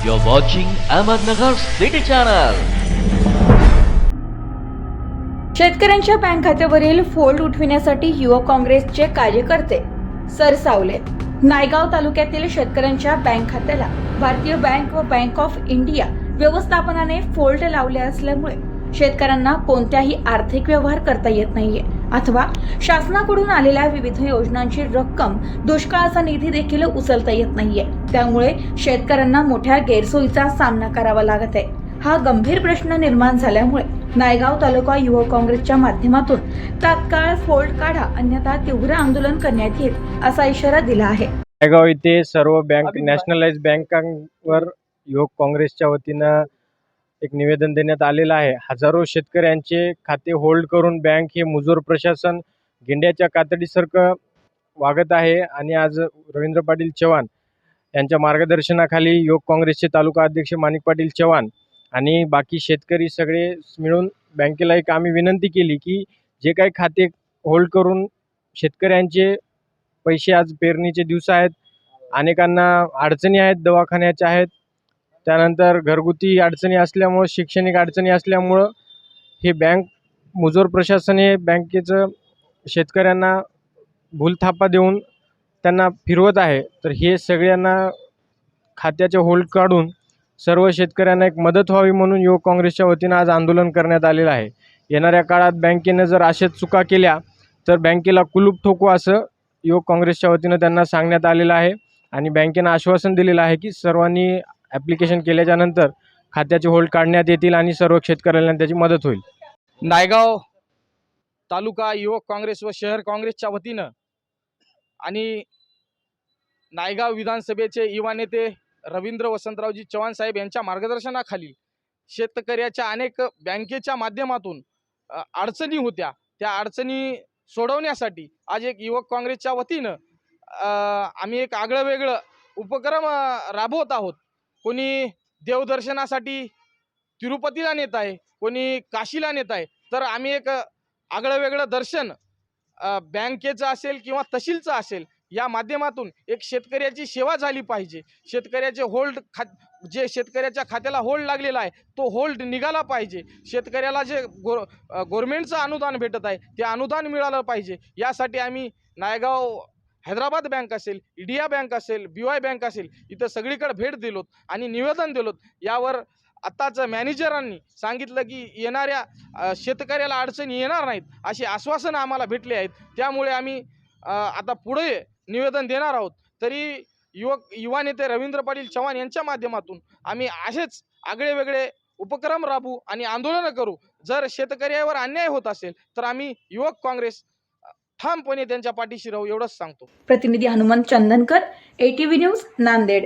You're watching Ahmednagar City Channel. शेतकऱ्यांच्या bank खात्यावरील fold उठविण्यासाठी युवक काँग्रेसचे कार्यकर्ते सरसावले नायगाव तालुक्यातील शेतकऱ्यांच्या बँक खात्याला भारतीय बँक व बँक ऑफ इंडिया व्यवस्थापनाने फोल्ड लावले असल्यामुळे शेतकऱ्यांना कोणत्याही आर्थिक व्यवहार करता येत नाहीये अथवा शासनाकडून आलेल्या विविध योजनांची रक्कम दुष्काळाचा निधी देखील उचलता येत नाहीये. त्यामुळे शेतकऱ्यांना मोठ्या गैरसोयीचा सामना करावा लागत आहे. हा गंभीर प्रश्न निर्माण झाल्यामुळे नायगाव तालुका युवक काँग्रेसच्या माध्यमातून तात्काळ फोल्ड काढा अन्यथा तीव्र आंदोलन करण्यात येईल असा इशारा दिला आहे. नायगाव येथे सर्व बँक नॅशनलाइज बँकांवर युवक काँग्रेसच्या वतीनं एक निवेदन देण्यात आलेलं आहे. हजारो शेतकऱ्यांचे खाते होल्ड करून बँक हे मुजोर प्रशासन गेंड्याच्या कातडीसारखं वागत आहे आणि आज रवींद्र पाटील चव्हाण यांच्या मार्गदर्शनाखाली योग काँग्रेसचे तालुका अध्यक्ष माणिक पाटील चव्हाण आणि बाकी शेतकरी सगळे मिळून बँकेला एक आम्ही विनंती केली की जे काही खाते होल्ड करून शेतकऱ्यांचे पैसे आज पेरणीचे दिवस आहेत अनेकांना अडचणी आहेत दवाखान्याच्या आहेत त्यानंतर घरगुती अडचणी असल्यामुळं शैक्षणिक अडचणी असल्यामुळं हे बँक मुजोर प्रशासन हे बँकेचं शेतकऱ्यांना भूलथापा देऊन त्यांना फिरवत आहे. तर हे सगळ्यांना खात्याचे होल्ड काढून सर्व शेतकऱ्यांना एक मदत व्हावी म्हणून युवक काँग्रेसच्या वतीनं आज आंदोलन करण्यात आलेलं आहे. येणाऱ्या काळात बँकेनं जर अशाच चुका केल्या तर बँकेला कुलूप ठोकू असं युवक काँग्रेसच्या वतीनं त्यांना सांगण्यात आलेलं आहे. आणि बँकेनं आश्वासन दिलेलं आहे की सर्वांनी ॲप्लिकेशन केल्याच्यानंतर खात्याचे होल्ड काढण्यात येतील आणि सर्व शेतकऱ्यांना त्याची मदत होईल. नायगाव तालुका युवक काँग्रेस व शहर काँग्रेसच्या वतीनं आणि नायगाव विधानसभेचे युवा नेते रवींद्र वसंतरावजी चव्हाण साहेब यांच्या मार्गदर्शनाखाली शेतकऱ्याच्या अनेक बँकेच्या माध्यमातून अडचणी होत्या. त्या अडचणी सोडवण्यासाठी आज एक युवक काँग्रेसच्या वतीनं आम्ही एक आगळं वेगळं उपक्रम राबवत आहोत. कोणी देवदर्शनासाठी तिरुपतीला नेत आहे कोणी काशीला नेत आहे. तर आम्ही एक आगळं वेगळं दर्शन बँकेचं असेल किंवा तहसीलचं असेल या माध्यमातून एक शेतकऱ्याची सेवा झाली पाहिजे. शेतकऱ्याचे होल्ड खा जे शेतकऱ्याच्या खात्याला होल्ड लागलेला आहे तो होल्ड निघाला पाहिजे. शेतकऱ्याला जे गो गव्हर्मेंटचं अनुदान भेटत आहे ते अनुदान मिळालं पाहिजे. यासाठी आम्ही नायगाव हैदराबाद बँक असेल इंडिया बँक असेल बी वाय बँक असेल इथं सगळीकडे भेट दिलोत आणि निवेदन दिलोत. यावर आत्ताच मॅनेजरांनी सांगितलं की येणाऱ्या शेतकऱ्याला अडचणी येणार नाहीत अशी आश्वासनं आम्हाला भेटली आहेत. त्यामुळे आम्ही आता पुढे निवेदन देणार आहोत. तरी युवक युवा नेते रवींद्र पाटील चव्हाण यांच्या माध्यमातून आम्ही असेच आगळे वेगळे उपक्रम राबू आणि आंदोलनं करू. जर शेतकऱ्यावर अन्याय होत असेल तर आम्ही युवक काँग्रेस ठामपणे त्यांच्या पाठीशी राहू एवढंच सांगतो. प्रतिनिधी हनुमंत चंदनकर एटीव्ही न्यूज नांदेड.